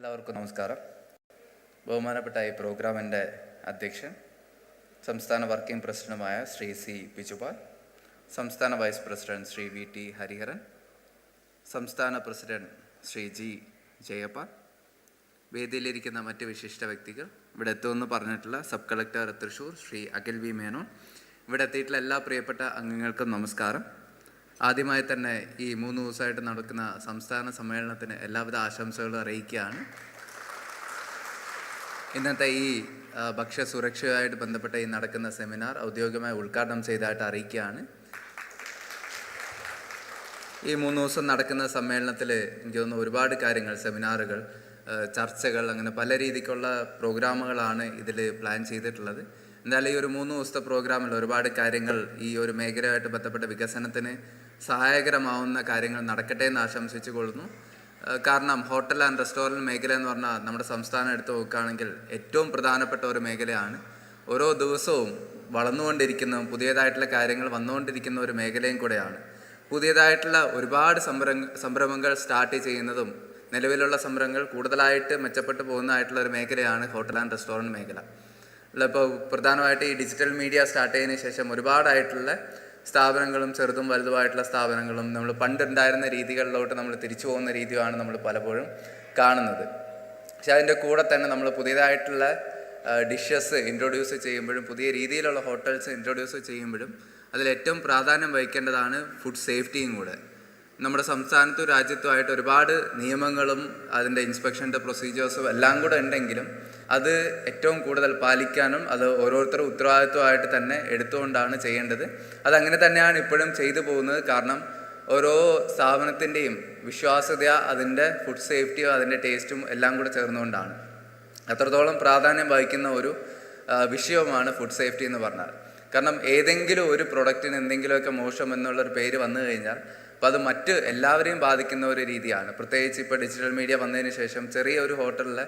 എല്ലാവർക്കും നമസ്കാരം. ബഹുമാനപ്പെട്ട ഈ പ്രോഗ്രാമിന്റെ അധ്യക്ഷൻ സംസ്ഥാന വർക്കിംഗ് പ്രസിഡന്റുമായ ശ്രീ സി ബിജുപാൽ സംസ്ഥാന vice president Shri V T Hariharan സംസ്ഥാന പ്രസിഡന്റ് ശ്രീ ജി ജയപ്പാൽ വേദിയിലിരിക്കുന്ന മറ്റ് വിശിഷ്ട വ്യക്തികൾ ഇവിടെ എത്തുമെന്ന് പറഞ്ഞിട്ടുള്ള sub collector Thrissur Shri Akhil V Menon. ഇവിടെ എത്തിയിട്ടുള്ള എല്ലാ പ്രിയപ്പെട്ട അംഗങ്ങൾക്കും നമസ്കാരം. ആദ്യമായി തന്നെ ഈ മൂന്ന് ദിവസമായിട്ട് നടക്കുന്ന സംസ്ഥാന സമ്മേളനത്തിന് എല്ലാവിധ ആശംസകളും അറിയിക്കുകയാണ്. ഇന്നത്തെ ഈ ഭക്ഷ്യസുരക്ഷയുമായിട്ട് ബന്ധപ്പെട്ട ഈ നടക്കുന്ന സെമിനാർ ഔദ്യോഗികമായി ഉദ്ഘാടനം ചെയ്തതായിട്ട് അറിയിക്കുകയാണ്. ഈ മൂന്ന് ദിവസം നടക്കുന്ന സമ്മേളനത്തിൽ എനിക്ക് തോന്നുന്നു ഒരുപാട് കാര്യങ്ങൾ സെമിനാറുകൾ ചർച്ചകൾ അങ്ങനെ പല രീതിക്കുള്ള പ്രോഗ്രാമുകളാണ് ഇതിൽ പ്ലാൻ ചെയ്തിട്ടുള്ളത്. എന്തായാലും ഈ ഒരു മൂന്ന് ദിവസത്തെ പ്രോഗ്രാമിൽ ഒരുപാട് കാര്യങ്ങൾ ഈ ഒരു മേഖലയുമായിട്ട് ബന്ധപ്പെട്ട വികസനത്തിന് സഹായകരമാവുന്ന കാര്യങ്ങൾ നടക്കട്ടെ എന്ന് ആശംസിച്ചു കൊള്ളുന്നു കാരണം ഹോട്ടൽ ആൻഡ് റെസ്റ്റോറന്റ് മേഖല എന്ന് പറഞ്ഞാൽ നമ്മുടെ സംസ്ഥാനം എടുത്ത് നോക്കുകയാണെങ്കിൽ ഏറ്റവും പ്രധാനപ്പെട്ട ഒരു മേഖലയാണ്. ഓരോ ദിവസവും വളർന്നുകൊണ്ടിരിക്കുന്ന പുതിയതായിട്ടുള്ള കാര്യങ്ങൾ വന്നുകൊണ്ടിരിക്കുന്ന ഒരു മേഖലയും കൂടെയാണ്. പുതിയതായിട്ടുള്ള ഒരുപാട് സംരംഭ സംരംഭങ്ങൾ സ്റ്റാർട്ട് ചെയ്യുന്നതും നിലവിലുള്ള സംരംഭങ്ങൾ കൂടുതലായിട്ട് മെച്ചപ്പെട്ടു പോകുന്നതായിട്ടുള്ള ഒരു മേഖലയാണ് ഹോട്ടൽ ആൻഡ് റെസ്റ്റോറന്റ് മേഖല. ഇപ്പോൾ പ്രധാനമായിട്ട് ഈ ഡിജിറ്റൽ മീഡിയ സ്റ്റാർട്ട് ചെയ്തതിന് ശേഷം ഒരുപാടായിട്ടുള്ള സ്ഥാപനങ്ങളും ചെറുതും വലുതുമായിട്ടുള്ള സ്ഥാപനങ്ങളും നമ്മൾ പണ്ടുണ്ടായിരുന്ന രീതികളിലോട്ട് നമ്മൾ തിരിച്ചു പോകുന്ന രീതിയാണ് നമ്മൾ പലപ്പോഴും കാണുന്നത്. പക്ഷെ അതിന്റെ കൂടെ തന്നെ നമ്മൾ പുതിയതായിട്ടുള്ള ഡിഷസ് ഇൻട്രൊഡ്യൂസ് ചെയ്യുമ്പോഴും പുതിയ രീതിയിലുള്ള ഹോട്ടൽസ് ഇൻട്രൊഡ്യൂസ് ചെയ്യുമ്പോഴും അതിൽ ഏറ്റവും പ്രാധാന്യം വഹിക്കേണ്ടതാണ് ഫുഡ് സേഫ്റ്റിയും കൂടെ. നമ്മുടെ സംസ്ഥാനത്തും രാജ്യത്തുമായിട്ട് ഒരുപാട് നിയമങ്ങളും അതിന്റെ ഇൻസ്പെക്ഷന്റെ പ്രൊസീജിയേഴ്സും എല്ലാം കൂടെ ഉണ്ടെങ്കിലും അത് ഏറ്റവും കൂടുതൽ പാലിക്കാനും അത് ഓരോരുത്തരും ഉത്തരവാദിത്വമായിട്ട് തന്നെ എടുത്തുകൊണ്ടാണ് ചെയ്യേണ്ടത്. അതങ്ങനെ തന്നെയാണ് ഇപ്പോഴും ചെയ്തു പോകുന്നത്. കാരണം ഓരോ സ്ഥാപനത്തിന്റെയും വിശ്വാസ്യത അതിന്റെ ഫുഡ് സേഫ്റ്റിയോ അതിന്റെ ടേസ്റ്റും എല്ലാം കൂടെ ചേർന്നുകൊണ്ടാണ്. അത്രത്തോളം പ്രാധാന്യം വഹിക്കുന്ന ഒരു വിഷയമാണ് ഫുഡ് സേഫ്റ്റി എന്ന് പറഞ്ഞാൽ. കാരണം ഏതെങ്കിലും ഒരു പ്രൊഡക്റ്റിന് എന്തെങ്കിലുമൊക്കെ മോശം എന്നുള്ളൊരു പേര് വന്നു കഴിഞ്ഞാൽ അപ്പോൾ അത് മറ്റ് എല്ലാവരെയും ബാധിക്കുന്ന ഒരു രീതിയാണ്. പ്രത്യേകിച്ച് ഇപ്പോൾ ഡിജിറ്റൽ മീഡിയ വന്നതിന് ശേഷം ചെറിയ ഒരു ഹോട്ടലിൽ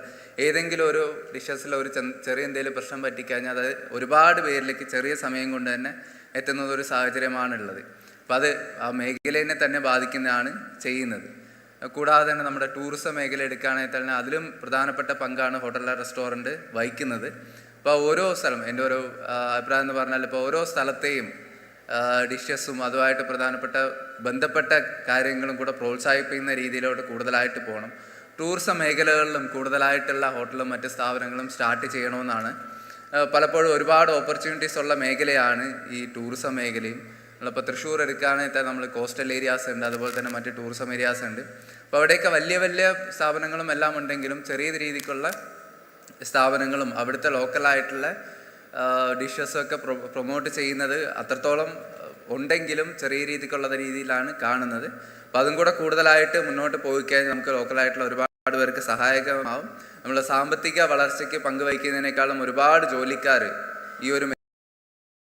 ഏതെങ്കിലും ഒരു ഡിഷസിൽ ഒരു ചെറിയ എന്തെങ്കിലും പ്രശ്നം പറ്റിക്കഴിഞ്ഞാൽ അത് ഒരുപാട് പേരിലേക്ക് ചെറിയ സമയം കൊണ്ട് തന്നെ എത്തുന്നത് ഒരു സാഹചര്യമാണുള്ളത്. അപ്പോൾ അത് ആ മേഖലയെ തന്നെ ബാധിക്കുന്നതാണ് ചെയ്യുന്നത്. കൂടാതെ തന്നെ നമ്മുടെ ടൂറിസം മേഖല എടുക്കുകയാണെങ്കിൽ തന്നെ അതിലും പ്രധാനപ്പെട്ട പങ്കാണ് ഹോട്ടൽ റെസ്റ്റോറന്റ് വഹിക്കുന്നത്. അപ്പോൾ ഓരോ സ്ഥലം എന്റെ ഒരു അഭിപ്രായം എന്ന് പറഞ്ഞാൽ ഇപ്പോൾ ഓരോ സ്ഥലത്തെയും ഡിഷസും അതുമായിട്ട് പ്രധാനപ്പെട്ട ബന്ധപ്പെട്ട കാര്യങ്ങളും കൂടെ പ്രോത്സാഹിപ്പിക്കുന്ന രീതിയിലോട്ട് കൂടുതലായിട്ട് പോകണം. ടൂറിസം മേഖലകളിലും കൂടുതലായിട്ടുള്ള ഹോട്ടലും മറ്റ് സ്ഥാപനങ്ങളും സ്റ്റാർട്ട് ചെയ്യണമെന്നാണ്. പലപ്പോഴും ഒരുപാട് ഓപ്പർച്യൂണിറ്റീസ് ഉള്ള മേഖലയാണ് ഈ ടൂറിസം മേഖലയും. നമ്മളിപ്പോൾ തൃശ്ശൂർ എടുക്കുകയാണെങ്കിൽ നമ്മൾ കോസ്റ്റൽ ഏരിയാസ് ഉണ്ട് അതുപോലെ തന്നെ മറ്റ് ടൂറിസം ഏരിയാസ് ഉണ്ട്. അപ്പോൾ അവിടെയൊക്കെ വലിയ വലിയ സ്ഥാപനങ്ങളും എല്ലാം ഉണ്ടെങ്കിലും ചെറിയ രീതിക്കുള്ള സ്ഥാപനങ്ങളും അവിടുത്തെ ലോക്കലായിട്ടുള്ള ഡിഷസൊക്കെ പ്രൊമോട്ട് ചെയ്യുന്നത് അത്രത്തോളം ഉണ്ടെങ്കിലും ചെറിയ രീതിക്കുള്ള രീതിയിലാണ് കാണുന്നത്. അപ്പം അതും കൂടെ കൂടുതലായിട്ട് മുന്നോട്ട് പോയി കഴിഞ്ഞാൽ നമുക്ക് ലോക്കലായിട്ടുള്ള ഒരുപാട് പേർക്ക് സഹായകമാവും. നമ്മുടെ സാമ്പത്തിക വളർച്ചയ്ക്ക് പങ്കുവയ്ക്കുന്നതിനേക്കാളും ഒരുപാട് ജോലിക്കാർ ഈ ഒരു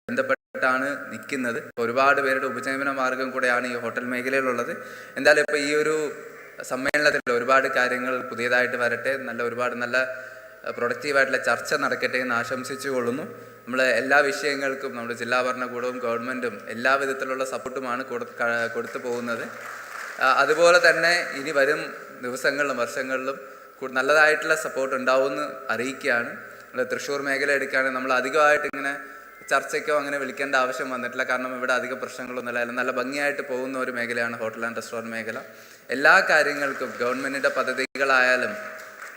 ബന്ധപ്പെട്ടാണ് നിൽക്കുന്നത്. ഒരുപാട് പേരുടെ ഉപജീവന മാർഗം കൂടെയാണ് ഈ ഹോട്ടൽ മേഖലയിലുള്ളത്. എന്തായാലും ഇപ്പോൾ ഈ ഒരു സമ്മേളനത്തിൽ ഒരുപാട് കാര്യങ്ങൾ പുതിയതായിട്ട് വരട്ടെ. നല്ല ഒരുപാട് നല്ല പ്രൊഡക്റ്റീവായിട്ടുള്ള ചർച്ച നടക്കട്ടെ എന്ന് ആശംസിച്ചു കൊള്ളുന്നു നമ്മൾ എല്ലാ വിഷയങ്ങൾക്കും നമ്മുടെ ജില്ലാ ഭരണകൂടവും ഗവൺമെന്റും എല്ലാ വിധത്തിലുള്ള സപ്പോർട്ടുമാണ് കൊടുത്തു പോകുന്നത്. അതുപോലെ തന്നെ ഇനി വരും ദിവസങ്ങളിലും വർഷങ്ങളിലും നല്ലതായിട്ടുള്ള സപ്പോർട്ട് ഉണ്ടാവുമെന്ന് അറിയിക്കുകയാണ്. നമ്മൾ തൃശ്ശൂർ മേഖല എടുക്കുകയാണെങ്കിൽ നമ്മൾ അധികമായിട്ട് ഇങ്ങനെ ചർച്ചയ്ക്കോ അങ്ങനെ വിളിക്കേണ്ട ആവശ്യം വന്നിട്ടില്ല. കാരണം ഇവിടെ അധിക പ്രശ്നങ്ങളൊന്നുമില്ല. നല്ല ഭംഗിയായിട്ട് പോകുന്ന ഒരു മേഖലയാണ് ഹോട്ടൽ ആൻഡ് റെസ്റ്റോറന്റ് മേഖല. എല്ലാ കാര്യങ്ങൾക്കും ഗവൺമെന്റിന്റെ പദ്ധതികളായാലും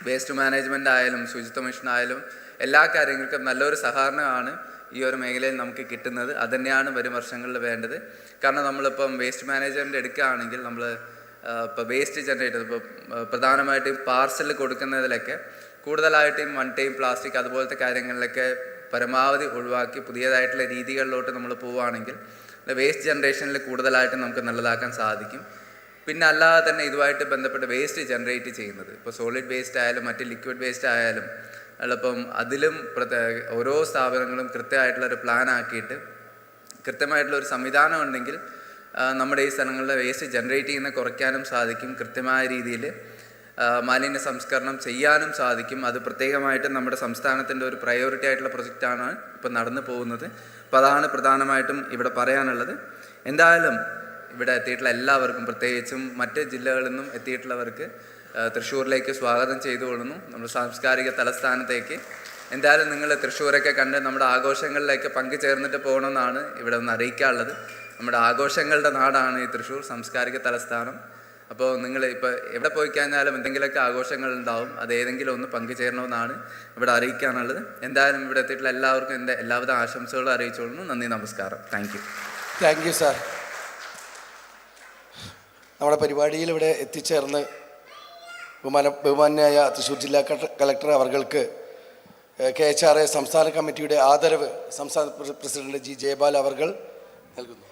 വേസ്റ്റ് മാനേജ്മെന്റ് ആയാലും ശുചിത്വ മിഷൻ ആയാലും എല്ലാ കാര്യങ്ങൾക്കും നല്ലൊരു സഹകരണമാണ് ഈ ഒരു മേഖലയിൽ നമുക്ക് കിട്ടുന്നത്. അതുതന്നെയാണ് വരും വർഷങ്ങളിൽ വേണ്ടത്. കാരണം നമ്മളിപ്പം വേസ്റ്റ് മാനേജ്മെന്റ് എടുക്കുകയാണെങ്കിൽ നമ്മൾ ഇപ്പോൾ വേസ്റ്റ് ജനറേറ്റ് ഇപ്പോൾ പ്രധാനമായിട്ടും പാർസൽ കൊടുക്കുന്നതിലൊക്കെ കൂടുതലായിട്ടും വൺ ടൈം പ്ലാസ്റ്റിക് അതുപോലത്തെ കാര്യങ്ങളിലൊക്കെ പരമാവധി ഒഴിവാക്കി പുതിയതായിട്ടുള്ള രീതികളിലോട്ട് നമ്മൾ പോവുകയാണെങ്കിൽ വേസ്റ്റ് ജനറേഷനിൽ കൂടുതലായിട്ട് നമുക്ക് നല്ലതാക്കാൻ സാധിക്കും. പിന്നെ അല്ലാതെ തന്നെ ഇതുമായിട്ട് ബന്ധപ്പെട്ട് വേസ്റ്റ് ജനറേറ്റ് ചെയ്യുന്നത്. ഇപ്പോൾ സോളിഡ് വേസ്റ്റ് ആയാലും മറ്റ് ലിക്വിഡ് വേസ്റ്റ് ആയാലും എളുപ്പം അതിലും ഓരോ സ്ഥാപനങ്ങളും കൃത്യമായിട്ടുള്ള ഒരു പ്ലാൻ ആക്കിയിട്ട് കൃത്യമായിട്ടുള്ള ഒരു സംവിധാനം ഉണ്ടെങ്കിൽ നമ്മുടെ ഈ സ്ഥലങ്ങളിലെ വേസ്റ്റ് ജനറേറ്റ് ചെയ്യുന്ന കുറയ്ക്കാനും സാധിക്കും. കൃത്യമായ രീതിയിൽ മാലിന്യ സംസ്കരണം ചെയ്യാനും സാധിക്കും. അത് പ്രത്യേകമായിട്ട് നമ്മുടെ സംസ്ഥാനത്തിന്റെ ഒരു പ്രയോറിറ്റി ആയിട്ടുള്ള പ്രൊജക്റ്റാണ് ഇപ്പോൾ നടന്നു പോകുന്നത്. അപ്പോൾ അതാണ് പ്രധാനമായിട്ടും ഇവിടെ പറയാനുള്ളത്. എന്തായാലും ഇവിടെ എത്തിയിട്ടുള്ള എല്ലാവർക്കും പ്രത്യേകിച്ചും മറ്റ് ജില്ലകളിൽ നിന്നും എത്തിയിട്ടുള്ളവർക്ക് തൃശ്ശൂരിലേക്ക് സ്വാഗതം ചെയ്തുകൊള്ളുന്നു നമ്മുടെ സാംസ്കാരിക തലസ്ഥാനത്തേക്ക്. എന്തായാലും നിങ്ങൾ തൃശ്ശൂരൊക്കെ കണ്ട് നമ്മുടെ ആഘോഷങ്ങളിലേക്ക് പങ്കുചേർന്നിട്ട് പോകണമെന്നാണ് ഇവിടെ ഒന്ന് അറിയിക്കാനുള്ളത്. നമ്മുടെ ആഘോഷങ്ങളുടെ നാടാണ് ഈ തൃശ്ശൂർ സാംസ്കാരിക തലസ്ഥാനം. അപ്പോൾ നിങ്ങൾ ഇപ്പോൾ എവിടെ പോയി കഴിഞ്ഞാലും എന്തെങ്കിലുമൊക്കെ ആഘോഷങ്ങൾ ഉണ്ടാവും. അത് ഏതെങ്കിലും ഒന്ന് പങ്കുചേരണമെന്നാണ് ഇവിടെ അറിയിക്കാനുള്ളത്. എന്തായാലും ഇവിടെ എത്തിയിട്ടുള്ള എല്ലാവർക്കും എന്റെ എല്ലാവിധ ആശംസകളും അറിയിച്ചോളുന്നു നന്ദി നമസ്കാരം. Thank you. Thank you sir. നമ്മുടെ പരിപാടിയിൽ ഇവിടെ എത്തിച്ചേർന്ന് ബഹുമാന ബഹുമാനായ തൃശ്ശൂർ ജില്ലാ കളക്ടർ- അവർക്ക് കെ എച്ച് ആർ എ സംസ്ഥാന കമ്മിറ്റിയുടെ ആദരവ് സംസ്ഥാന പ്രസിഡന്റ് ജി ജയപാൽ അവർ നൽകുന്നു.